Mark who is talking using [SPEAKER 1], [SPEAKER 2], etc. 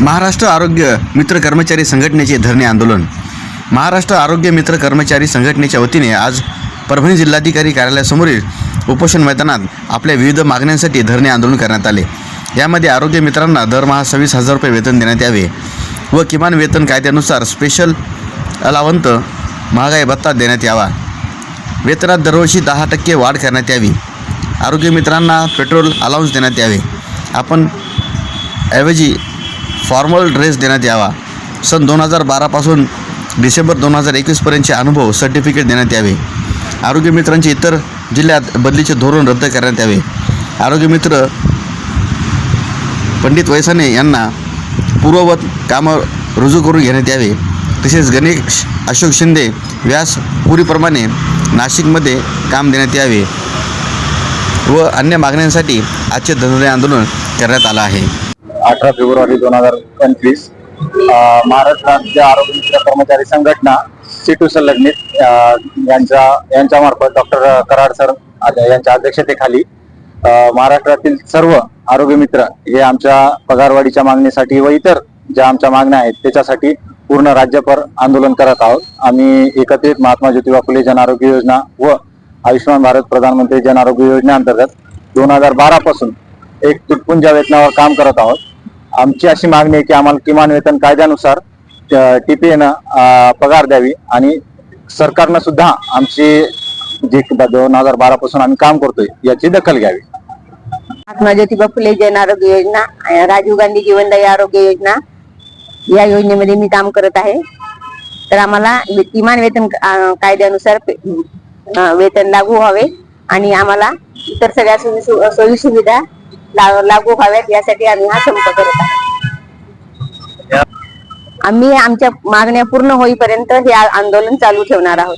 [SPEAKER 1] महाराष्ट्र आरोग्य मित्र कर्मचारी संघटनेचे धरणे आंदोलन. महाराष्ट्र आरोग्य मित्र कर्मचारी संघटनेच्या वतीने आज परभणी जिल्हाधिकारी कार्यालयासमोरील उपोषण मैदानात आपल्या विविध मागण्यांसाठी धरणे आंदोलन करण्यात आले. यामध्ये आरोग्य मित्रांना दरमहा सव्वीस हजार रुपये वेतन देण्यात यावे व किमान वेतन कायद्यानुसार स्पेशल अलावंत महागाई भत्ता देण्यात यावा. वेतनात दरवर्षी दहा टक्के वाढ करण्यात यावी. आरोग्य मित्रांना पेट्रोल अलाउन्स देण्यात यावे. आपण ऐवजी फॉर्मल ड्रेस देण्यात यावा. सन दोन हजार बारापासून डिसेंबर दोन हजार एकवीसपर्यंतचे अनुभव सर्टिफिकेट देण्यात यावे. आरोग्य मित्रांचे इतर जिल्ह्यात बदलीचे धोरण रद्द करण्यात यावे. आरोग्य मित्र पंडित वैसाने यांना पूर्ववत कामं रुजू करून घेण्यात यावे. तसेच गणेश अशोक शिंदे व्यास पुरीप्रमाणे नाशिकमध्ये काम देण्यात यावे व अन्य मागण्यांसाठी आजचे धनुर्य आंदोलन करण्यात आलं आहे.
[SPEAKER 2] अठरा फेब्रुवारी दोन हजार पंचवीस महाराष्ट्र राज्य आरोग्य मित्र कर्मचारी संघटना सिटू संलग्नित अ, यांच्या यांच्यामार्फत डॉक्टर कराड सर यांच्या अध्यक्षतेखाली महाराष्ट्रातील सर्व आरोग्य मित्र हे आमच्या पगारवाढीच्या मागणीसाठी व इतर ज्या आमच्या मागण्या आहेत त्याच्यासाठी पूर्ण राज्यभर आंदोलन करत आहोत. आम्ही एकत्रित महात्मा ज्योतिबा फुले जन आरोग्य योजना व आयुष्यमान भारत प्रधानमंत्री जन आरोग्य योजनेअंतर्गत दोन हजार बारा पासून एक तुटपुंजा वेतनावर काम करत आहोत. आमची अशी मागणी आहे की आम्हाला किमान वेतन कायद्यानुसार टीपीएनं पगार द्यावी आणि सरकारनं सुद्धा आमची जी दोन हजार बारा पासून आम्ही काम करतोय याची दखल घ्यावी.
[SPEAKER 3] महात्मा ज्योतिबा फुले जन आरोग्य योजना राजीव गांधी जीवनदायी आरोग्य योजना या योजनेमध्ये मी काम करत आहे. तर आम्हाला किमान वेतन कायद्यानुसार वेतन लागू व्हावे आणि आम्हाला इतर सगळ्या सोयी सोयी सुविधा लागू व्हाव्यात यासाठी आम्ही हा संप करत आहे आम्ही आमच्या मागण्या पूर्ण होईपर्यंत हे आंदोलन चालू ठेवणार आहोत.